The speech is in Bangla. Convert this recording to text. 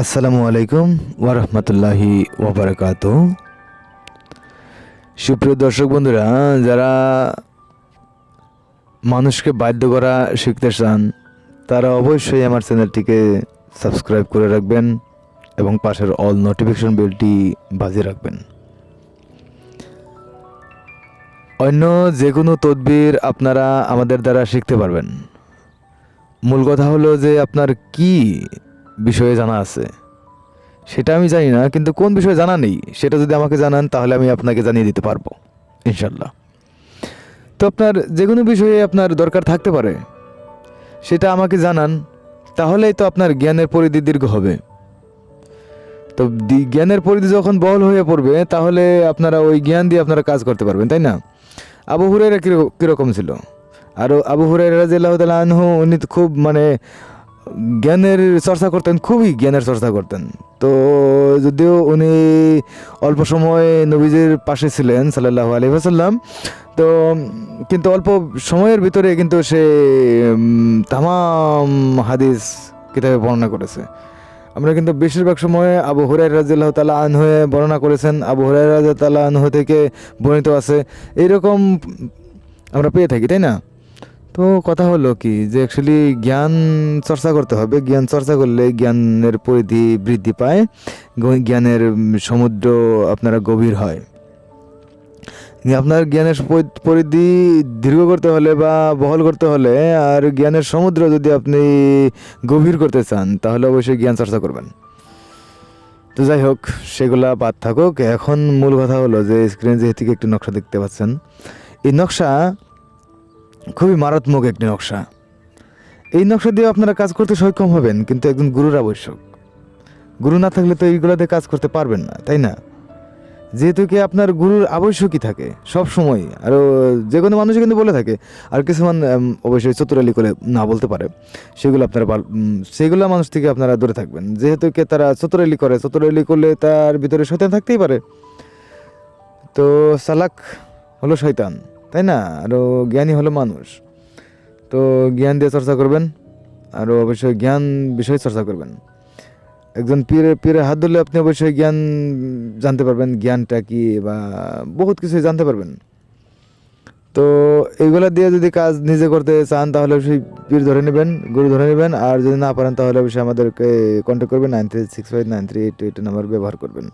আসসালামু আলাইকুম ওরহমতুল্লাহি ওবরাকাত সুপ্রিয় দর্শক বন্ধুরা, যারা মানুষকে বাধ্য করা শিখতে চান, তারা অবশ্যই আমার চ্যানেলটিকে সাবস্ক্রাইব করে রাখবেন এবং পাশের অল নোটিফিকেশন বেলটি বাজিয়ে রাখবেন। অন্য যে কোনো তদবির আপনারা আমাদের দ্বারা শিখতে পারবেন। মূল কথা হলো যে আপনার কি বিষয়ে জানা আছে। সেটা আমি জানি না, কিন্তু কোন বিষয়ে জানা নেই, সেটা যদি আমাকে জানান, তাহলে আমি আপনাকে জানিয়ে দিতে পারব ইনশাল্লাহ তো আপনার যে কোনো বিষয়ে আপনার দরকার থাকতে পারে, সেটা আমাকে জানান, তাহলেই তো আপনার জ্ঞানের পরিধি দীর্ঘ হবে। তো জ্ঞানের পরিধি যখন বহল হয়ে পড়বে, তাহলে আপনারা ওই জ্ঞান দিয়ে আপনারা কাজ করতে পারবেন, তাই না? আবু হুরেরা কীরকম ছিল? আর আবু হুরাইরা রাজিয়াল্লাহু তাআলা আনহু, উনি খুব মানে জ্ঞানের চর্চা করতেন, খুবই জ্ঞানের চর্চা করতেন। তো যদিও উনি অল্প সময় নবীজির পাশে ছিলেন, সাল্লাল্লাহু আলাইহি ওয়াসাল্লাম, তো কিন্তু অল্প সময়ের ভিতরে কিন্তু সে তামাম হাদিস কিতাবে বর্ণনা করেছে। আমরা কিন্তু বেশিরভাগ সময় আবু হুরাই রাজিয়াল্লাহু তাআলা আনহু বর্ণনা করেছেন। আবু হুরাই রাজিয়াল্লাহু তাআলা আনহু থেকে বর্ণিত আছে। এইরকম আমরা পেয়ে থাকি, তাই না? তো কথা হলো কি যে অ্যাকচুয়ালি জ্ঞান চর্চা করতে হবে। জ্ঞান চর্চা করলে জ্ঞানের পরিধি বৃদ্ধি পায় জ্ঞানের সমুদ্র আপনারা গভীর হয়। আপনার জ্ঞানের পরিধি দীর্ঘ করতে হলে বা বহল করতে হলে আর জ্ঞানের সমুদ্র যদি আপনি গভীর করতে চান, তাহলে অবশ্যই জ্ঞান চর্চা করবেন। তো যাই হোক, সেগুলা বাদ থাকুক। এখন মূল কথা হলো যে স্ক্রিনে যে থেকে একটি নকশা দেখতে পাচ্ছেন। এই নকশা খুবই মারাত্মক একটি নকশা। এই নকশা দিয়ে আপনারা কাজ করতে সক্ষম হবেন, কিন্তু একজন গুরুর আবশ্যক। গুরু না থাকলে তো এইগুলোতে কাজ করতে পারবেন না, তাই না? যেহেতু কি আপনার গুরুর আবশ্যকই থাকে সব সময় আর যে কোনো মানুষ কিন্তু বলে থাকে, আর কিছুমান অবশ্যই চতুরালি করে না বলতে পারে, সেগুলো আপনারা সেগুলো মানুষ থেকে আপনারা দূরে থাকবেন। যেহেতু কি তারা চতুরালি করে, চতুরালি করলে তার ভিতরে শয়তান থাকতেই পারে। তো সালাক হলো শয়তান। তাই না? আরও জ্ঞানী হলো মানুষ। তো জ্ঞান দিয়ে চর্চা করবেন আরও অবশ্যই জ্ঞান বিষয়ে চর্চা করবেন। একজন পীরে পীরে হাত ধরলে আপনি অবশ্যই জ্ঞান জানতে পারবেন, জ্ঞানটা কি বা বহুত কিছু জানতে পারবেন। তো এইগুলা দিয়ে যদি কাজ নিজে করতে চান, তাহলে অবশ্যই পীর ধরে নেবেন, গুরু ধরে নেবেন, আর যদি না পারেন, তাহলে অবশ্যই আমাদেরকে কন্ট্যাক্ট করবেন, nine three six five nine three eight eight number ব্যবহার করবেন।